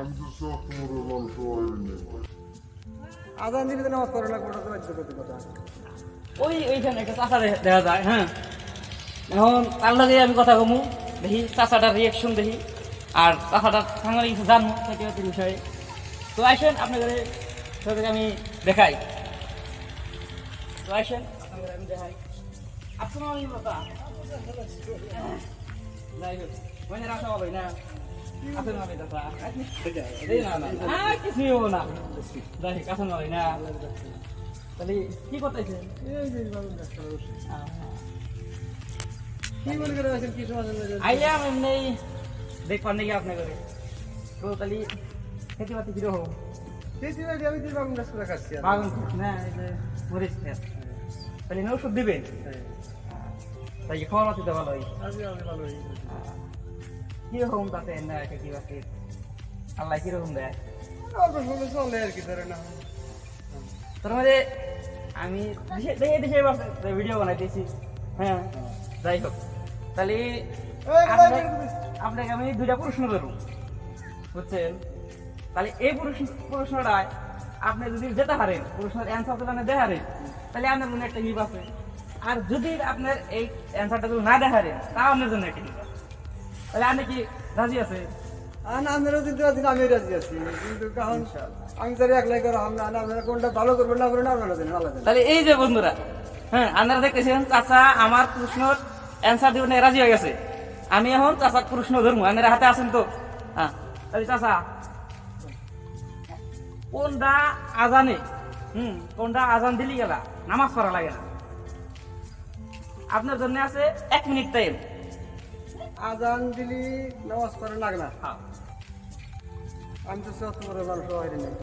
আমি তো সব তোমার কথা। ওই, ওইখানে একটা দেখা যায় হ্যাঁ। এখন তার আমি কথা কমু, দেখি চাষাটার রিয়াকশন দেখি। আর চাষাটার সঙ্গে কিছু জানব খেতে বিষয়ে। তো আসেন আপনাদের সাথে আমি দেখাই। তো আসেন, আপনাদের আমি দেখাই। আপনার আমি বাবা যাই হোক না। কি নাকি আপনার তো কীরকম খেতে আমি ওষুধ। তাই কি খাওয়ার ভালো হয় ভালো হয়ে। কীরকম তাতে না খেতে পাতি আল্লাহ কীরকম দেয় অল্প সময় চলে আর কি ধরে না তার মধ্যে আমি দেখে দেশে ভিডিও বানাইতেছি হ্যাঁ যাই হোক তাহলে আপনাকে- আমি দুইটা প্রশ্ন করব বুঝছেন তাহলে এই প্রশ্ন প্রশ্নটায় আপনি যদি যেতে পারেন প্রশ্নের অ্যান্সার যদি আপনি দেখারেন তাহলে আপনার মনে একটা হিপ আছে আর যদি আপনার এই অ্যান্সারটা যদি না দেখারেন, তাও আপনার জন্য একটা হিপ তাহলে আপনি কি রাজি আছে? আপনারা যদি রাজি আমি রাজি আছি। কিন্তু কারণ আমি তো একলাই করো আমরা না আপনারা কোনটা ভালো করবেন না করবেন আপনারা জানেন আলাদা তাহলে এই যে বন্ধুরা হ্যাঁ আপনারা দেখতেছেন চাচা আমার প্রশ্নের অ্যান্সার দিবেন রাজি হয়ে গেছে। আমি এখন চাচার প্রশ্ন ধরবো আপনারা হাতে আছেন তো? হ্যাঁ তাহলে চাচা কোনটা আজানে হুম কোনটা আজান দিলি গেলা নামাজ পড়া লাগে না। আপনার জন্য আছে এক মিনিট টাইম আজান দিলি নামাজ পড়ে লাগ না? হ্যাঁ। আমি তো নেই।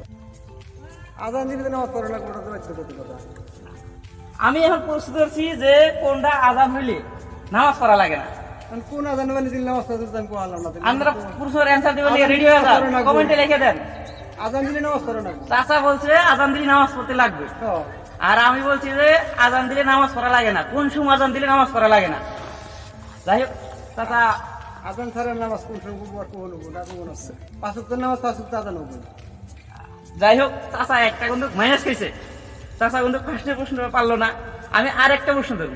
আজান দিলে নামাজ পড়ে না ওটা তো করতে কথা আমি এখন প্রশ্ন করছি যে কোনটা আজান হইলে নামাজ পড়া লাগে না? কোন আজান মানে দিলে নামাজ পড়তে আমি কোয়ালাম না আপনারা প্রশ্নের অ্যান্সার দিবেন রেডি হয়ে যান কমেন্টে লিখে দেন। আজান দিলে নামাজ পড়ে না চাচা বলছে আজান দিলে নামাজ পড়তে লাগবে। আর আমি বলছি যে আজান দিলে নামাজ পড়া লাগে না। কোন সময় আজান দিলে নামাজ পড়া লাগে না? যাই হোক। চাচা আজান ছাড়া নামাজ কোন সময় পড়ব কোন হব না কোন আছে। পাঁচ ওয়াক্ত নামাজ পাঁচ ওয়াক্ত আজান যাই হোক, চাচা, একটা কিন্তু মাইনাস খেয়েছে চাচা কিন্তু ফার্স্টের প্রশ্নটা পারল না। আমি আর একটা প্রশ্ন দেব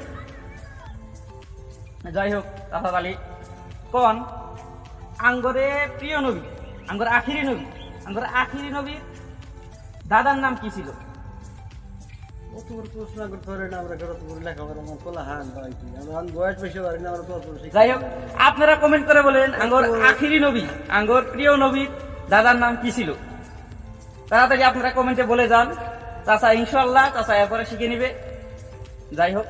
যাই হোক, চাচা তালি। কোন? আঙ্গরে প্রিয় নবী, আঙ্গর আখিরি নবী, আঙ্গর আখিরি নবীর দাদার নাম কি ছিল? যাই হোক, আপনারা কমেন্ট করে বলেন, আঙ্গর আখিরি নবী, আঙ্গর প্রিয় নবী, দাদার নাম কি ছিল? তাড়াতাড়ি আপনারা কমেন্টে বলে যান। চাচা ইনশাল্লাহ চাচা এরপরে শিখে নিবে। যাই হোক।